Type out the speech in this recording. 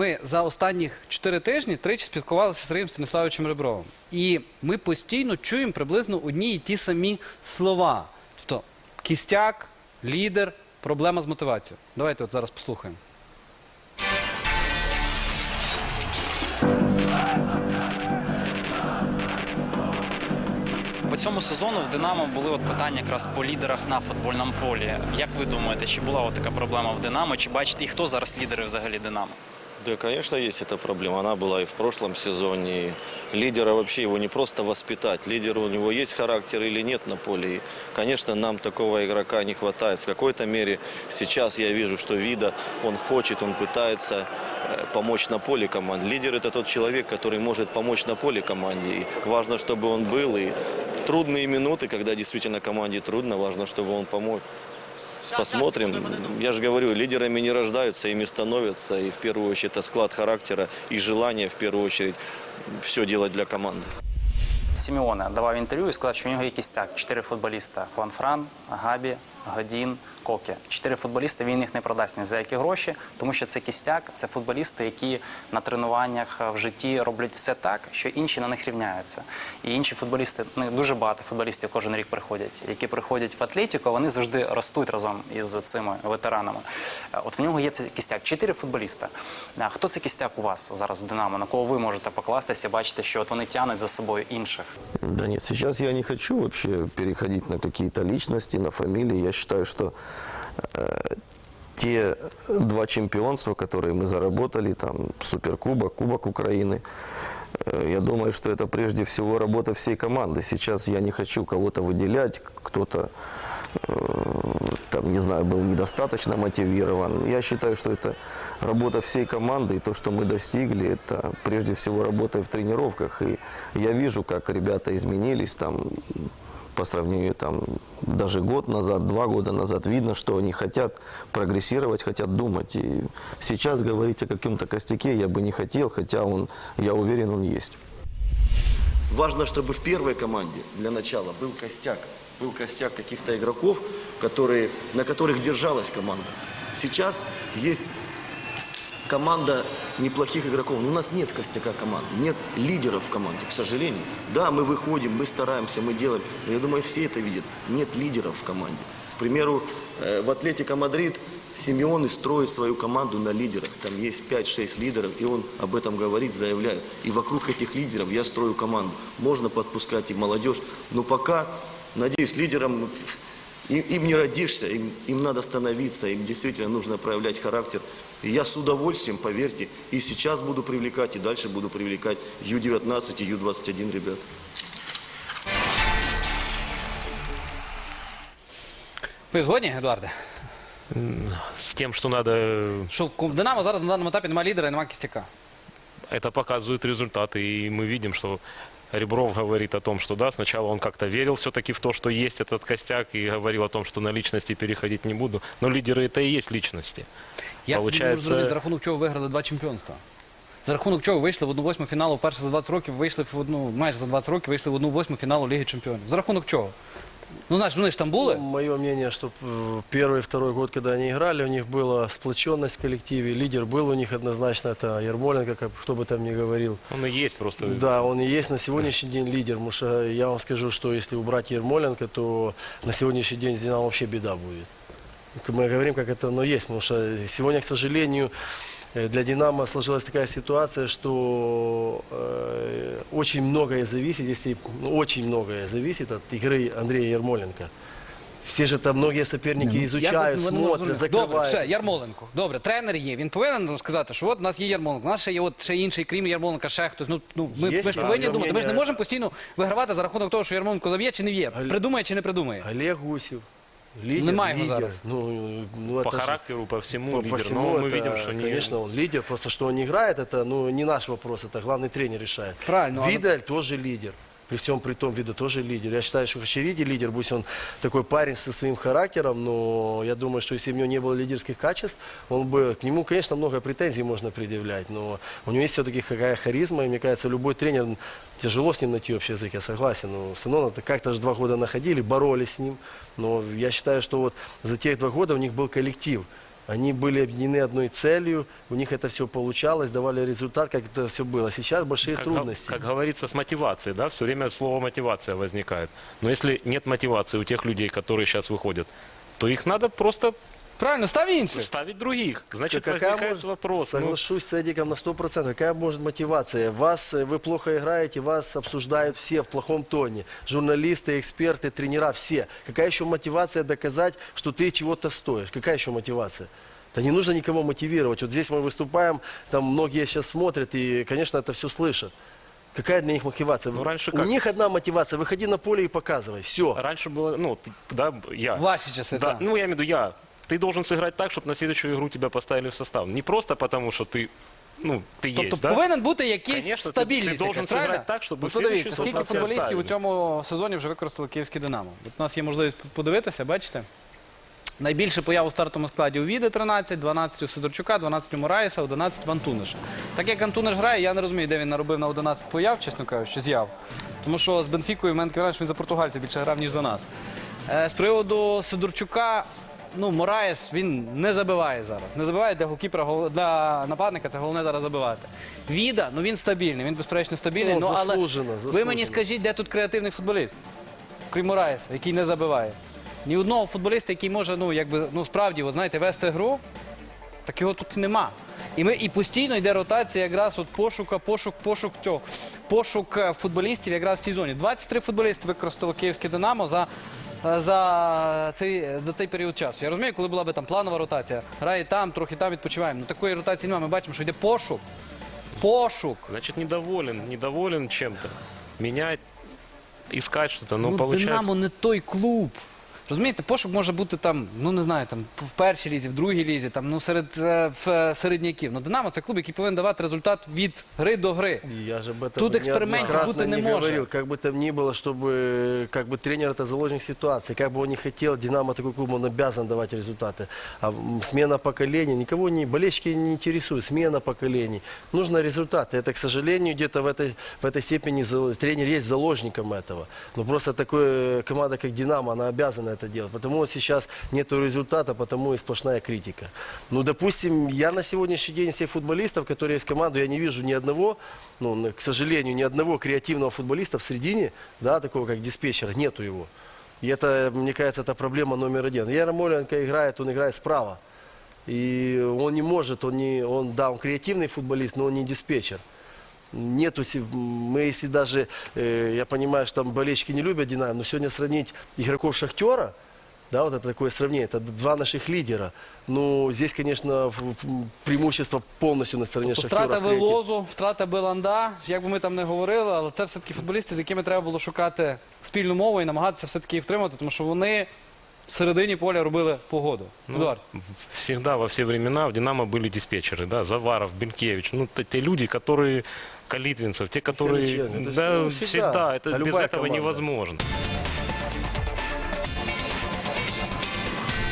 Ми за останніх чотири тижні тричі спілкувалися з Сергієм Станіславовичем Ребровим. І ми постійно чуємо приблизно одні і ті самі слова. Тобто кістяк, лідер, проблема з мотивацією. Давайте от зараз послухаємо. По цьому сезону в Динамо були от питання якраз по лідерах на футбольному полі. Як ви думаєте, чи була от така проблема в Динамо? Чи бачите, і хто зараз лідери взагалі Динамо? Да, конечно, есть эта проблема. Она была и в прошлом сезоне. Лидера вообще его не просто воспитать. Лидер у него есть характер или нет на поле. И, конечно, нам такого игрока не хватает. В какой-то мере сейчас я вижу, что Вида, он хочет, он пытается э, помочь на поле команде. Лидер это тот человек, который может помочь на поле команде. И важно, чтобы он был. И в трудные минуты, когда действительно команде трудно, важно, чтобы он помог. Посмотрим. Я же говорю, лидерами не рождаются, ими становятся. И в первую очередь это склад характера и желание в первую очередь все делать для команды. Сімеоне давав інтерв'ю і сказав, що в нього є так Чотири футболіста: Хуан Фран, Габі, Годін, Коке. Чотири футболісти він їх не продасть ні за які гроші, тому що це кістяк, це футболісти, які на тренуваннях в житті роблять все так, що інші на них рівняються. І інші футболісти, ну дуже багато футболістів кожен рік приходять, які приходять в Атлетіко, вони завжди ростуть разом із цими ветеранами. Е, От в нього є цей кістяк. Чотири футболіста. Хто це кістяк у вас зараз в Динамо? На кого ви можете покластися, бачите, що от вони тянуть за собою інших? Да нет, сейчас я не хочу вообще переходить на какие-то личности, на фамилии. Я что э, те два чемпионства, которые мы заработали, там Суперкубок, Кубок Украины, э, я думаю, что это прежде всего работа всей команды. Сейчас я не хочу кого-то выделять, кто-то э, там, не знаю, был недостаточно мотивирован. Я считаю, что это работа всей команды, и то, что мы достигли, это прежде всего работа в тренировках. И я вижу, как ребята изменились там по сравнению там даже год назад, два года назад, видно, что они хотят прогрессировать, хотят думать. И сейчас говорить о каком-то костяке я бы не хотел, хотя он, я уверен, он есть. Важно, чтобы в первой команде для начала был костяк. Был костяк каких-то игроков, которые, на которых держалась команда. Сейчас есть команда неплохих игроков, но у нас нет костяка команды, нет лидеров в команде, к сожалению. Да, мы выходим, мы стараемся, мы делаем, но я думаю, все это видят. Нет лидеров в команде. К примеру, э, в Атлетико Мадрид Симеоны строит свою команду на лидерах. Там есть 5-6 лидеров, и он об этом говорит, заявляет. И вокруг этих лидеров я строю команду. Можно подпускать и молодежь, но пока, надеюсь, лидерам им, им не родишься, им, им надо становиться, им действительно нужно проявлять характер. И я с удовольствием, поверьте, и сейчас буду привлекать, и дальше буду привлекать Ю-19 и Ю-21 ребят. Ви згодні, Едуарде? с тем, что надо, Що в Динамо зараз на даному етапі немає лідера і немає кістяка. это показывают результаты. И мы видим, что Ребров говорит о том, что да, сначала он как-то верил все-таки в то, что есть этот костяк, и говорил о том, что на личности переходить не буду. Но лидеры это и есть личности. Я не можу Получається- зрозуміти, за рахунок чого виграли два чемпіонства. За рахунок чого вийшли в одну восьму фіналу вперше за 20 років, вийшли в одну, майже за 20 років вийшли в одну восьму фіналу Ліги Чемпіонів. За рахунок чого? Ну, знаєш, вони ж там були. Мое мнение, что э, первый и второй год, когда они играли, у них была сплоченность в коллективе. Лидер был у них однозначно, это Ермоленко, как, кто бы там ни говорил. Он и есть просто. Да, он и есть на сегодняшний день лидер. Потому что я вам скажу, что если убрать Ермоленко, то на сегодняшний день с Динамо вообще беда будет. Мы говорим, как это оно есть. Потому что сегодня, к сожалению, э, для Динамо сложилась такая ситуация, что э, очень многое зависит, если ну, очень многое зависит от игры Андрея Ермоленко. Все же там многие соперники Я изучают, от- вони не смотрят, розуміють. Добре, закрывают. все, Ярмоленко. Добре, тренер є. Він повинен ну, сказати, що от у нас є Ярмоленко, у нас ще є от ще інший, крім Ярмоленка, ще хтось. Ну, ну ми, Є, ми ж да, повинні я думати. Ми ж не мнення- можемо постійно вигравати за рахунок того, що Ярмоленко заб'є чи не б'є. Галь- Придумає чи не придумає. Олег Гусев. Лидер, Нема его лидер. зараз. Ну, ну, по это же- характеру, по всему по, по лидер. всему Но мы это, видим, что не... конечно, он лидер. Просто что он не играет, это ну, не наш вопрос, это главный тренер решает. Правильно, а Видаль тоже лидер. При всем при том, Вида тоже лидер. Я считаю, что Хачериди лидер, пусть он такой парень со своим характером, но я думаю, что если бы у него не было лидерских качеств, он бы, к нему, конечно, много претензий можно предъявлять, но у него есть все-таки какая харизма, и мне кажется, любой тренер, тяжело с ним найти общий язык, я согласен, но все равно это как-то же два года находили, боролись с ним, но я считаю, что вот за те два года у них был коллектив, Они были объединены одной целью, у них это все получалось, давали результат, как это все было. Сейчас большие Как, го- трудности. как говорится, с мотивацией, да, все время слово мотивация возникает. Но если нет мотивации у тех людей, которые сейчас выходят, то их надо просто Правильно, став інших. ставить других. Значит, Какая возникает может- вопрос. ну, Соглашусь с Эдиком на 100%. Какая может мотивация? Вас, э, вы плохо играете, вас обсуждают все в плохом тоне. Журналисты, эксперты, тренера, все. Какая еще мотивация доказать, что ты чего-то стоишь? Какая еще мотивация? Да не нужно никого мотивировать. Вот здесь мы выступаем, там многие сейчас смотрят и, конечно, это все слышат. Какая для них мотивация? Ну, раньше У как? них одна мотивация. Выходи на поле и показывай. Все. Раньше было, ну, ты- да, я. Часи, Да, так. ну, я имею в виду, я. Ты должен сыграть так, чтобы на следующую игру тебя поставили в состав. Не просто потому, что ты, ну, ты Тобто есть, да? повинен бути якийсь Конечно, ти- стабільність. ти должен якась, правильно? зіграти так, щоб От в слідуючий подивіться, скільки состав тебе футболістів у ставили. цьому сезоні вже використали київське Динамо. От у нас є можливість подивитися, бачите? Найбільше появ у стартовому складі у Віди 13, 12 у Сидорчука, 12 у Мураєса, 11 в Антуниш. Так як Антуниш грає, я не розумію, де він наробив на 11 появ, чесно кажучи, з'яв. Тому що з Бенфікою в мене таке враження, що він за португальців більше грав, ніж за нас. Е, З приводу Сидорчука, ну, Мораєс, він не забиває зараз. Не забиває для голкіпера, гол- для нападника, це головне зараз забивати. Віда, ну він стабільний, він безперечно стабільний. Ну, Ну, але заслужено, ви мені заслужено. скажіть, де тут креативний футболіст? Крім Мораєса, який не забиває. Ні одного футболіста, який може, ну, якби, ну, справді, от, знаєте, вести гру, так його тут і нема. І, ми, і постійно йде ротація якраз от пошука, пошук, пошук цього, пошук е, футболістів якраз в цій зоні. 23 футболісти використало київське Динамо за, за, цей, за цей період часу. Я розумію, коли була би там планова ротація, грає там, трохи там відпочиваємо. Ну такої ротації немає. Ми бачимо, що йде пошук. Пошук. Значит, недоволен, недоволен чем-то. Менять, искать что-то, но ну, получается... Динамо не той клуб. Розумієте, пошук може бути там, ну не знаю, там в першій лізі, в другій лізі, там ну серед е, в, е, середняків. Ну Динамо це клуб, який повинен давати результат від гри до гри. И Я же об этом Тут экспериментов неоднократно будто не не может. говорил. Как бы там ни было, чтобы как бы тренер это заложник ситуации. Как бы он не хотел, Динамо такой клуб, он обязан давать результаты. А м, смена поколений, никого не, болельщики не интересуют. Смена поколений. Нужно результаты. Это, к сожалению, где-то в этой, в этой степени за- тренер есть заложником этого. Но просто такая команда, как Динамо, она обязана это делать. Потому вот сейчас нету результата, потому и сплошная критика. Ну, допустим, я на сегодняшний день всех футболистов, которые есть в команду, я не вижу ни одного, ну, к сожалению, ни одного креативного футболиста в середине, да, такого как диспетчер, нету его. И это, мне кажется, это проблема номер один. Ярмоленко играет, он играет справа. И он не может, он не, он, да, он креативный футболист, но он не диспетчер. Нету, се- мы если даже, э, я понимаю, что там болельщики не любят Динамо, но сегодня сравнить игроков Шахтера, да, вот это такое сравнение, это два наших лидера. Ну, здесь, конечно, в- в- преимущество полностью на стороне Тобто Шахтера. втрата в креативе. Велозу, втрата Беланда, як би ми там не говорили, але це все-таки футболісти, з якими треба було шукати спільну мову і намагатися все-таки їх втримати, тому що вони в середині поля робили погоду. Ну, Едуард. в- Всегда, во все времена в «Динамо» были диспетчеры, да, Заваров, Бенкевич, ну, т- те люди, которые, Калитвинцев, те, которые, Михайличенко, это да, ну, всегда, всегда. это А без любая этого команда. невозможно.